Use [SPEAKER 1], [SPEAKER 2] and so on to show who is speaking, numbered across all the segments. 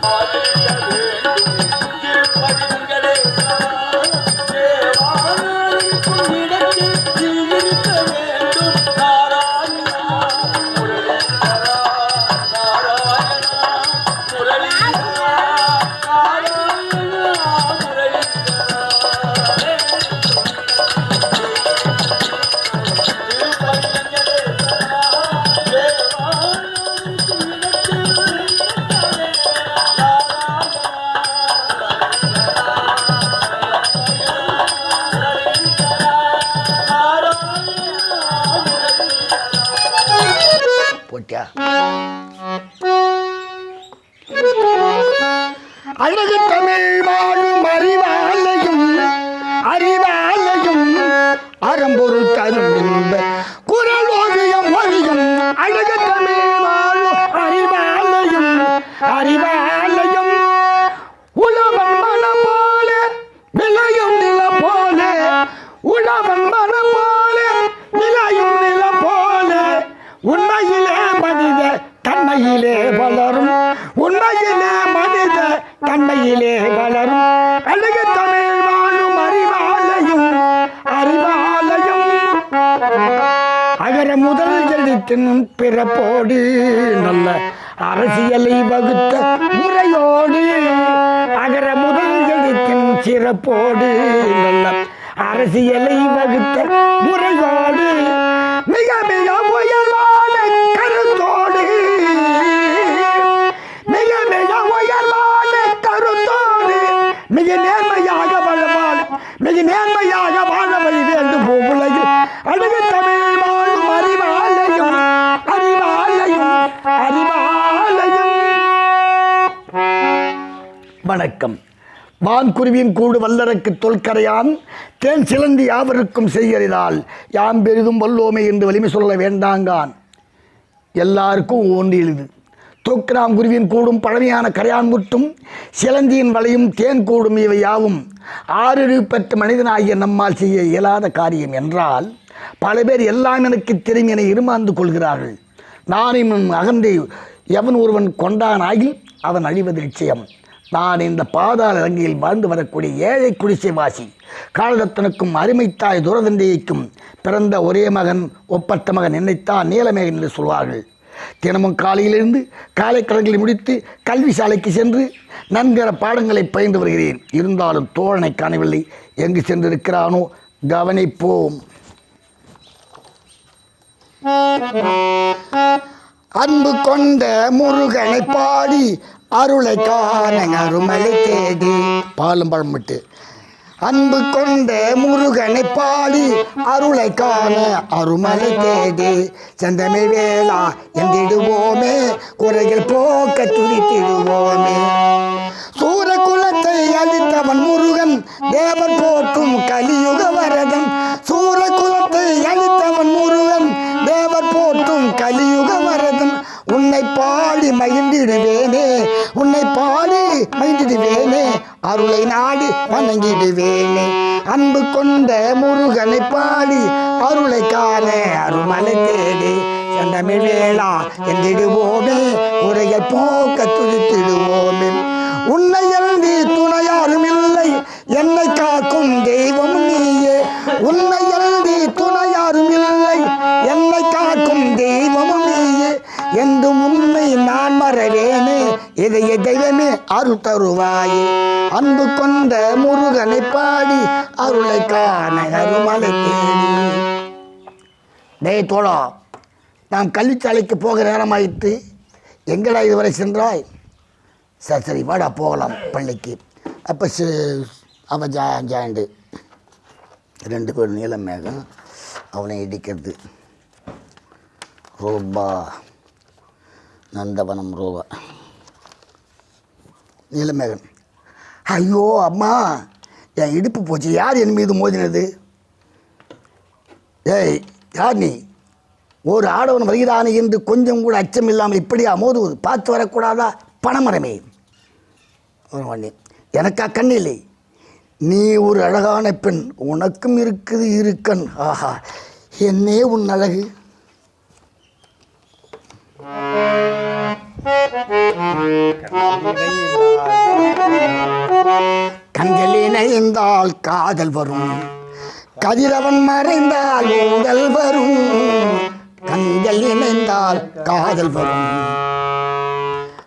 [SPEAKER 1] I'm இல்லையா அழகு தமிழ் வாழும் அறிவாலையும் அறிவாலையும் அறம்பொருள் தன்மையிலே வளரும். அழகு தமிழ் வாழும் அறிவாலயம் அறிவாலயம். அகர முதல் எழுத்தின் பிறப்போடு நல்ல அரசியலை வகுத்த முறையோடு அகர முதல் எழுத்தின் சிறப்போடு நல்ல அரசியலை வகுத்த முறையோடு மிக மிக உயர் வணக்கம். வான்குருவியின் கூடு வல்லரக்கு தொல்கரையான் தேன் சிலந்தி யாவருக்கும் செய்யறிதால் யாம் பெரிதும் வல்லோமே என்று வலிமை சொல்ல வேண்டாங்கான். எல்லாருக்கும் ஒன்று எழுது தூக்கிராம் குருவின் கூடும் பழமையான கரையான் முட்டும் சிலந்தியின் வலையும் தேன் கூடும் இவை யாவும். ஆறறிவு பெற்ற மனிதனாகிய நம்மால் செய்ய இயலாத காரியம் என்றால் பல பேர் எல்லாம் எனக்கு தெரியும் என இருமாந்து கொள்கிறார்கள். நானும் அகந்தை எவன் ஒருவன் கொண்டானாகில் அவன் அழிவது நிச்சயம். நான் இந்த பாதாள இலங்கையில் வாழ்ந்து வரக்கூடிய ஏழை குடிசைவாசி காலதத்தனுக்கும் அருமைத்தாய் துரதண்டைக்கும் பிறந்த ஒரே மகன் ஒப்பற்ற மகன் என்னைத்தான் நீலமேகன் என்று சொல்வார்கள். தினமும் காலையிலிருந்து காலை கடன்களை முடித்து கல்வி சாலைக்கு சென்று நன்கிற பாடங்களை பயின்று வருகிறேன். இருந்தாலும் தோழனை காணவில்லை. எங்கு சென்றிருக்கிறானோ கவனிப்போம். அன்பு கொண்ட முருகனை பாடி அருளை காண அருமலை தேடி. பாலும் பழம் விட்டு. அன்பு கொண்ட முருகனை பாடி அருளை காண அருமலை தேடி. செந்தமிழ் வேளா எந்திடுவோமே குறைகள் போக்க துதித்திடுவோமே. சூரகுலத்தை அழித்தவன் முருகன் தேவர் போற்றும் கலியுக வரதன் சூரகுலத்தை அழித்தவன் முருகன் தேவர் போற்றும் கலியுக வரதன் உன்னை பாடி மகிழ்ந்திடுவேனே. பாடி அருளை நாடி வணங்கிடுவேனே. அன்பு கொண்ட முருகனை பாடி அருளை காண அருமலை தேடி செந்தமிழ் வேளா என்றிடுவோமே உரைகள் போக்க துதித்திடுவோமே. இதய தெய்வமே அருள் தருவாயே. அன்பு கொண்ட முருகனை பாடி அருளை காண அருமலை தேடி. டேய் தோழா நாம் கல்விச்சாலைக்கு போகிற நேரமாயிற்று. எங்கடா இதுவரை சென்றாய்? சரி சரி வாடா போகலாம் பள்ளிக்கு. அப்போ அவன் ஜா ஜாயிண்டு. ரெண்டு பேர் நீளம் மேகம் அவனை இடிக்கிறது. ரூபா நந்தவனம் ரூபா. நீலமேகன். ஐயோ அம்மா என் இடுப்பு போச்சு. யார் என் மீது மோதினது? ஏய் யார் நீ? ஒரு ஆடவன் வருகிறானே என்று கொஞ்சம் கூட அச்சம் இல்லாமல் இப்படியா மோதுவது? பார்த்து வரக்கூடாதா? பணமரமே. எனக்கா கண் இல்லை. நீ ஒரு அழகான பெண். உனக்கும் இருக்குது இருக்கண் ஆஹா என்னே உன் அழகு. கண்கள் இணைந்தால் காதல் வரும். கதிரவன் மறைந்தால் ஊடல் வரும். கண்கள் இணைந்தால் காதல் வரும்.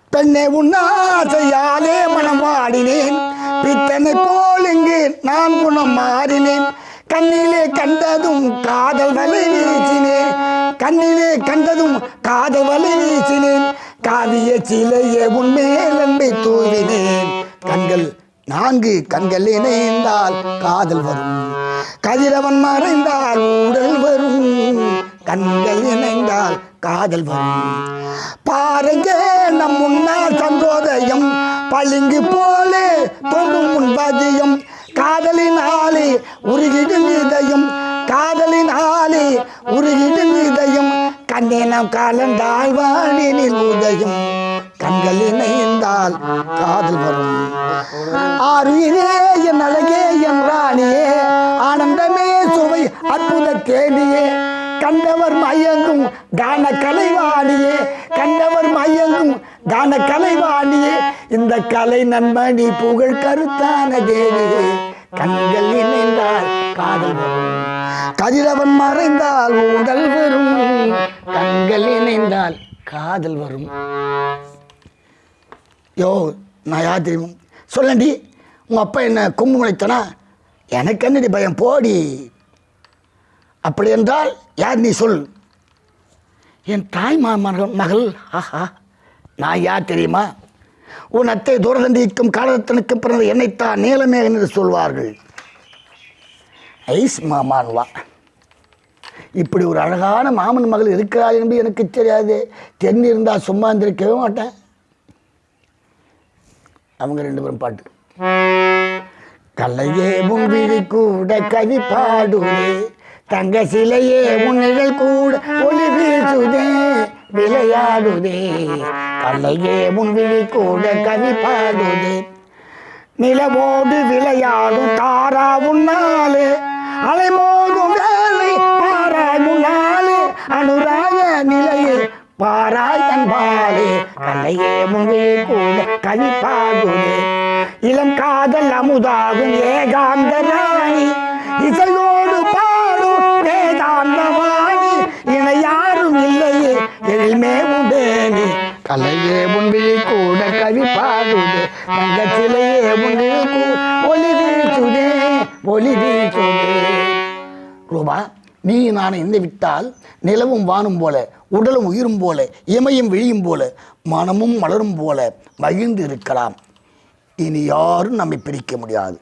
[SPEAKER 1] பெண்ணை உன்னாசையாலே மனம் வாடினேன். பித்தனை போல் இங்கு நான் குணம் மாறினேன். கண்ணிலே கண்டதும் காதல் வலை வீசினேன். கண்ணிலே கண்டதும் காதல் வலை வீசினேன். காவிய சிலையே உன்மேல் அன்பை தூவினேன். கண்கள் நான்கு கண்கள் இணைந்தால் காதல் வரும். கதிரவன் மறைந்தால் உடல் வரும். கண்கள் இணைந்தால் காதல் வரும். பாருங்க நம் முன்னால் சந்தோதயம். பளிங்கு போலே தொடும் முன்பதியம் காதலின் ஆளி உருகிடும் இதயம். காதலின் ஆளி உருகிடும் இதயம் கண்ணே நாம் காலண்டாய் வானினில் உதயம். கண்கள் இணைந்தால் காதல் வரும். ஆறுயிரே என் அழகே என் ராணியே ஆனந்தமே சுவை அற்புத தேனியே கண்டவர் மயங்கும் கான கலைவாணியே கண்டவர் மயங்கும் கான கலைவாணியே இந்த கலை நண்பனி புகழ் கருத்தான தேவியே. கண்கள் இணைந்தால் காதல் வரும். கதிரவன் மறைந்தால் உடல் வரும். கண்கள் இணைந்தால் காதல் வரும். யோ நான் யார் தெரியும்? சொல்லண்டி உங்கள் அப்பா என்ன கும்பு முளைத்தனா? எனக்கு என்னடி பயம்? போடி. அப்படி என்றால் யார் நீ சொல்? என் தாய் மகன் மகள் ஆஹா நான் யார் தெரியுமா? உன் அத்தை தூரதண்டிக்கும் காலத்தனுக்கு பிறந்த என்னைத்தான் நீலமேகன் என்று சொல்வார்கள். ஐஸ் மாமான்வா. இப்படி ஒரு அழகான மாமன் மகள் இருக்கிறாள் என்று எனக்கு தெரியாது. தெரிஞ்சிருந்தால் சும்மா இருந்திருக்கவே மாட்டேன். அவங்க ரெண்டு பேரும் பாட்டு. கல்லையே முன்விழி கூட கவி பாடுவே தங்க சிலையே முன்னிழல் கூட ஒளி வீசுதே. விளையாடுதே. கல்லையே முன்விழி கூட கவி பாடுதே. நிலவோடு விளையாடும் தாரா உன்னாலே அலைமோதும் வேலை பாராய் முன்னாலே அனுராக நிலையே பாராய் அன்பாலே அலையே முன்பே கூட கவி பாடுதே. இளம் காதல் அமுதாகும் ஏகாந்த ராணி இசையோ கலையே முன்பில் கூட கவி பாடுதே தங்கத்திலேயே சிலையே ஒளி ஒளி ரூபா நீ நான் இந்த விட்டால் நிலவும் வானும் போல உடலும் உயிரும் போல இமையும் விழியும் போல மனமும் மலரும் போல மகிழ்ந்து இருக்கலாம். இனி யாரும் நம்மை பிரிக்க முடியாது.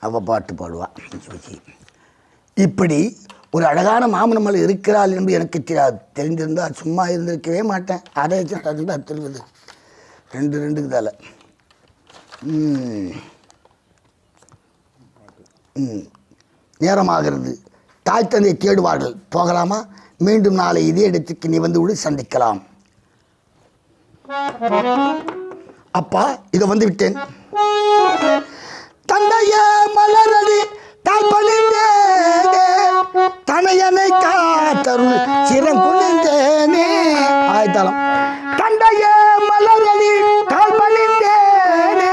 [SPEAKER 1] அவ பாட்டு பாடுவா இப்படி ஒரு அழகான மாமனமல் இருக்கிறாள் என்று எனக்கு தெரியாது தெரிந்திருந்தால் சும்மா இருந்திருக்கவே மாட்டேன். அதை வச்சு அதுதான் ரெண்டு ரெண்டுக்கு தலை நேரமாகிறது. தாய் தந்தை தேடுவார்கள். போகலாமா? மீண்டும் நாளை இதே இடத்துக்கு நீ வந்து விடு சந்திக்கலாம். அப்பா இதை வந்து விட்டேன். காத்தருள் சிரம் குனிந்தேனே. ஆயத்தாளம். தந்தைய மலரடி கால் பணிந்தேனே.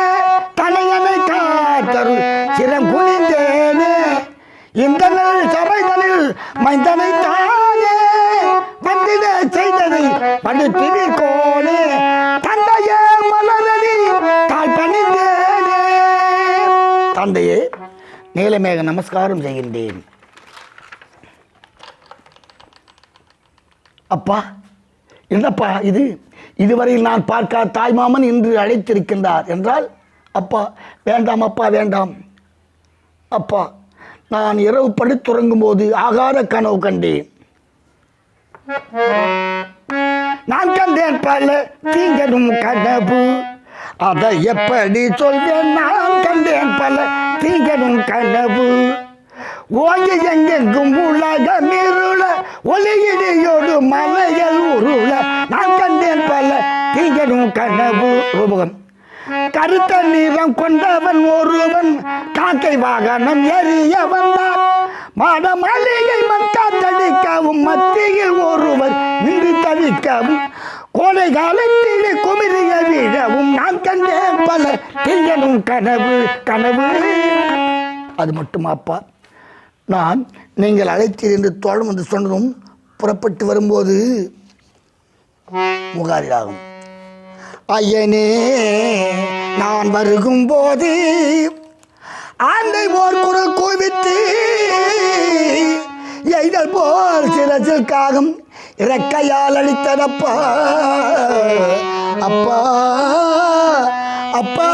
[SPEAKER 1] தனையனை காத்தருள் சிரம் குனிந்தேனே. இந்த நாள் சபைகளில் மைந்தனை தானே. வந்திட செய்ததை படுத்தினி கோனே. தந்தைய மலரடி கால் பணிந்தேனே. தந்தையே நீலமேக நமஸ்காரம் செய்கின்றேன். அப்பா என்னப்பா இது? இதுவரையில் நான் பார்க்காத தாய்மாமன் இன்று அழைத்திருக்கின்றார் என்றால் அப்பா வேண்டாம் அப்பா வேண்டாம். அப்பா நான் இரவு படுத்துறங்கும் போது ஆகாத கனவு கண்டேன். நான் கண்டேன் பல தீங்கனும் கனவு. அதை எப்படி சொல்வேன்? நான் கண்டேன் பல தீங்கனும் கனவு. ஓங்கி எங்கெங்கும் உலகம் இருள ஒளியிடியோடு மலைகள் உருள நான் கண்டேன் பல தீங்கடும் கனவு ரூபகம் கருத்த நிறம் கொண்டவன் ஒருவன் காக்கை வாகனம் எரிய வந்தான். மாட மாளிகை மக்கா தடிக்கவும் மத்தியில் ஒருவர் நின்று தவிக்கவும் கோடை காலத்தில் குமிரிய விடவும் நான் கண்டேன் பல தீயனும் கனவு கனவு. அது மட்டுமாப்பா. நான் நீங்கள் அழைத்தீர் என்று தோழம் என்று சொன்னதும் புறப்பட்டு வரும்போது முகாரிலாகும். ஐயனே நான் வருகும் போது ஆண்டை ஓர் குரல் கோவித்து எய்தல் போல் சிறசில் காகம் இறக்கையால் அடித்ததப்பா அப்பா அப்பா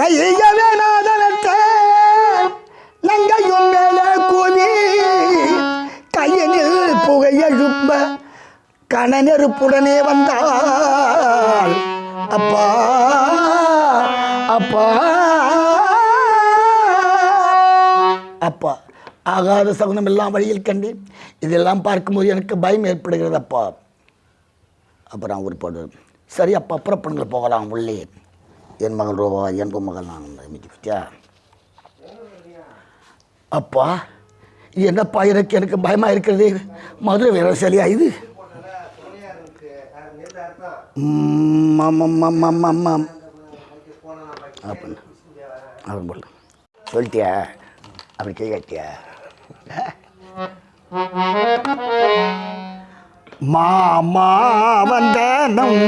[SPEAKER 1] வையவே கணநெருப்புடனே வந்தாள். அப்பா அப்பா. அப்பா ஆகாத சகுனம் எல்லாம் வழியில் கண்டேன். இதெல்லாம் பார்க்கும்போது எனக்கு பயம் ஏற்படுகிறது அப்பா. அப்புறம் ஒரு பாடு சரி அப்பா புறப்படுங்கள் போகலாம் உள்ளே. என் மகள் ரூபா என்பு மகள் நான் பத்தியா அப்பா இது என்னப்பா எனக்கு எனக்கு பயமாக இருக்கிறது? மதுரை வேற சரியா இது ம், ஆமாம், ஆமாம், ஆமாம், ஆமாம். அப்படின்னு அவன் போல சொல்லிட்டியா? அப்படி கேட்டியா? மாமா வந்தனம்.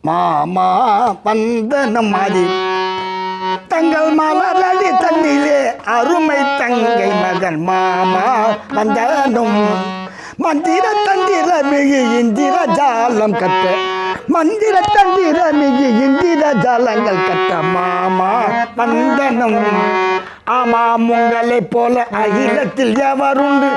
[SPEAKER 1] மாமா வந்தனம் அது. தங்கள் மலரடி தண்ணிலே அருமை தங்கை மகன். மாமா வந்தனும். மந்திர தந்திர மிகு இந்திர ஜாலம் கட்ட மந்திர தந்திர மிகு இந்திர ஜாலங்கள் கட்ட மாமா வந்தனம் ஆமாம் உங்களை போல அகிலத்தில் எவருண்டு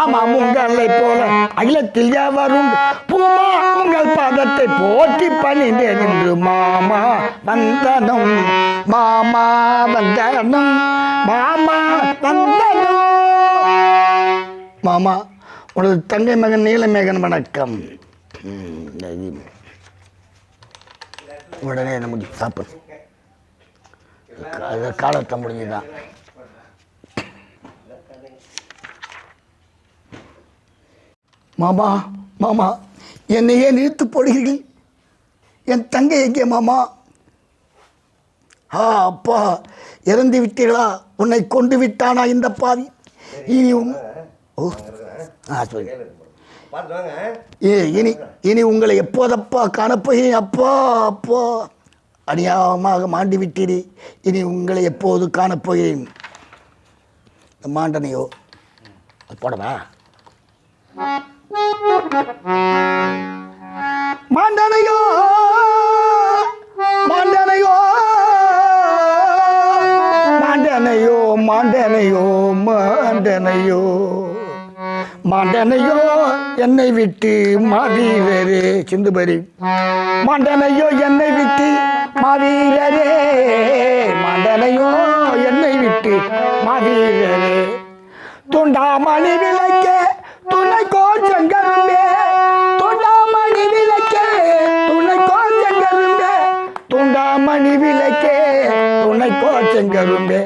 [SPEAKER 1] ஆமாம் உங்களை போல அகிலத்தில் எவருண்டு பூமா உங்கள் பாதத்தை போட்டி பணிந்தேன் என்று மாமா வந்தனும் மாமா வந்தனும். மாமா வந்தனும். மாமா உனது தங்கை மகன் நீலமேகன் வணக்கம். உடனே என்ன முடிச்சு சாப்பிடு. காலத்தை முடிஞ்சுதான். மாமா மாமா என்னை ஏன் இழுத்து போடுகிறீர்கள்? என் தங்கை எங்கே மாமா? ஆ அப்பா இறந்து விட்டீர்களா? உன்னை கொண்டு விட்டானா இந்த பாவி? இனி உன் ஓ. ஆ இனி இனி உங்களை எப்போதப்பா காணப்போகிறேன்? அப்பா அப்பா. அநியாயமாக மாண்டி விட்டீரி. இனி உங்களை எப்போது காணப்போகிறேன்? மாண்டனையோ அது போடவா? மாண்டனையோ மாண்டனையோ மாண்டனையோ மாண்டனையோ மாண்டனையோ. மாண்டனையோ என்னை விட்டு மாவீரரே சிந்துபரி மாண்டனையோ என்னை விட்டு மாவீரரே மாண்டனையோ என்னை விட்டு மாவீரரே துண்டாமணி விளக்க துணை கோச்சங்கரும்பே துண்டாமணி விளக்க துணை கோச்சங்கரும்பே துண்டாமணி விளக்கே துணை கோச்சங்கரும்பே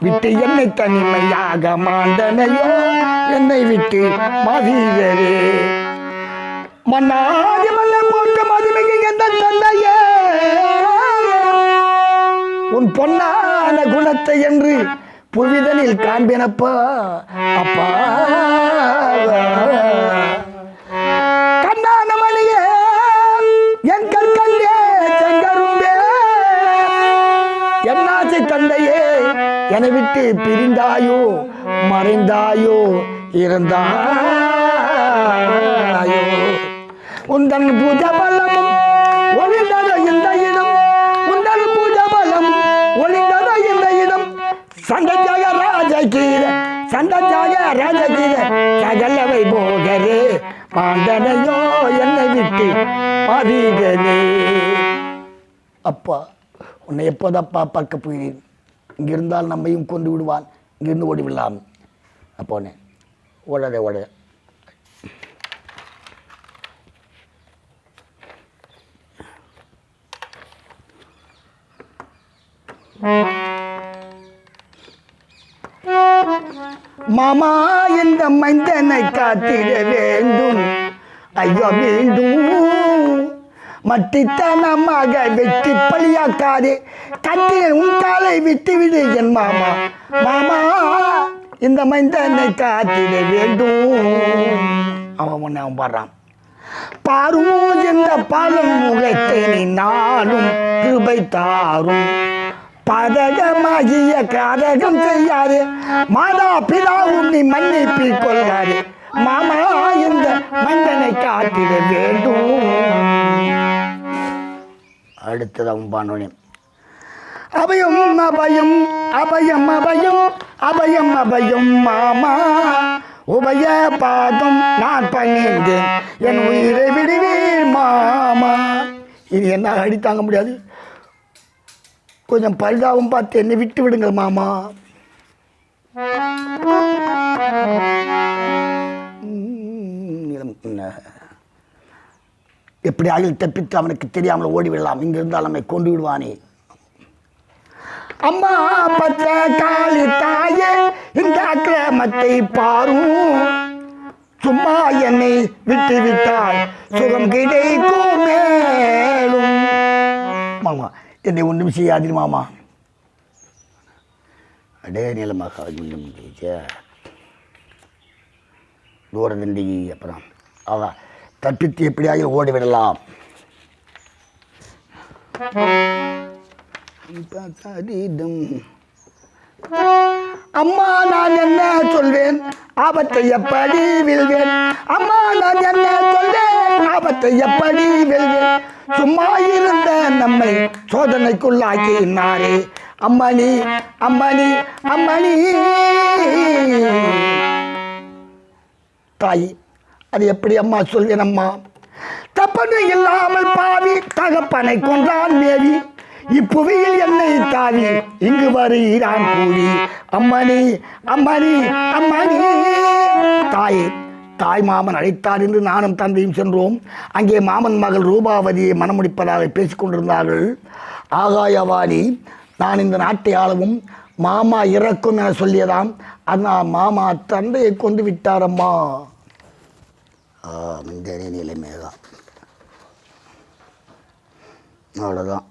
[SPEAKER 1] விட்டு என்னை தனிமையாக மாந்தனையோ என்னை விட்டு மதியரே மன்னாதி மன்னர் போட்டு மதிமிகு எந்த தந்தையே. உன் பொன்னான குணத்தை என்று புவிதனில் காண்பினப்பா. அப்பா. விட்டு பிரிந்தாயோ மறைந்தாயோ இருந்தாயோ உந்தன் பூஜ பலமும் ஒளிந்தத இந்த இடம். உந்தன் பூஜ பலம் ஒளிந்தத இந்த இடம். சண்டஜாக ராஜகீர சண்டஜாக ராஜகீர சகலவை போகரே. பாண்டனையோ என்னை விட்டு பவிகனே அப்பா உன்னை எப்போதப்பா பார்க்க போகிறேன்? இங்கிருந்தால் நம்மையும் கொண்டு விடுவான். இங்கிருந்து ஓடிவிடலாம். அப்போனே ஓடாதே ஓட மாமா இந்த மைந்தனை காத்திட வேண்டும். ஐயோ வேண்டும் மட்டித்தனமாக வெட்டி பழியாக்காதே. கட்டின உன் காலை விட்டு விடு என் மாமா. மாமா இந்த மைந்தனை காத்திட வேண்டும். அவன் ஒன்று அவன் பாடுறான் பாரும் என்ற பாலும் முகத்தை நீ நாளும் கிருபை தாரும். பதகமாகிய காரகம் செய்யாரு மாதா பிதாவும் நீ மன்னிப்பில் கொள்ளாதே. மாமா இந்த மந்தனை காத்திட வேண்டும். அடுத்தது அவன் பானோனே அபயம் அபயம் அபயம் அபயம் அபயம் அபயம் மாமா. உபய பாதம் நான் பண்ணிந்தேன் என் உயிரை விடுவீர் மாமா. இது என்ன அடி தாங்க முடியாது. கொஞ்சம் பரிதாபம் பார்த்து என்னை விட்டு விடுங்கள் மாமா. எப்படியாக எப்படி தப்பித்து அவனுக்கு தெரியாமல் ஓடிவிடலாம். இங்கிருந்தால் நம்மை கொண்டு விடுவானே. அம்மா பச்சை காளி தாயே இந்த அக்கிரமத்தை பாரும். சும்மா என்னை விட்டு விட்டால் சுகம் கிடைக்கும் மேலும். மாமா என்னை ஒன்றும் செய்யாதீர் மாமா. அடே நிலமாக தூரதண்டி அப்புறம். அவ தப்பித்து எப்படியாக ஓடிவிடலாம். அம்மா நான் என்ன சொல்வேன்? ஆபத்தை எப்படி வெல்வேன். அம்மா நான் என்ன சொல்வேன்? ஆபத்தை எப்படி வெல்வேன். சும்மா இருந்த நம்மை சோதனைக்குள்ளாக்கினாரே. அம்மணி அம்மணி அம்மணி. தாய் அது எப்படி அம்மா சொல்வேன் அம்மா? தப்பனை இல்லாமல் பாவி தகப்பனை கொன்றான் மேவி. இப்புவியில் என்னை தாவி இங்கு வருகிறான் கூவி அம்மணி அம்மணி அம்மணி தாய் தாய் மாமன் அழைத்தார் என்று நானும் தந்தையும் சென்றோம். அங்கே மாமன் மகள் ரூபாவதியை மணமுடிப்பதாக பேசிக்கொண்டிருந்தார்கள். ஆகாயவாணி நான் இந்த நாட்டை ஆளவும் மாமா இறக்கும் என சொல்லியதாம். ஆனால் மாமா தந்தையை கொண்டு விட்டாரம்மா. ஆ, இந்த நிலைமைதான். அவ்வளோதான்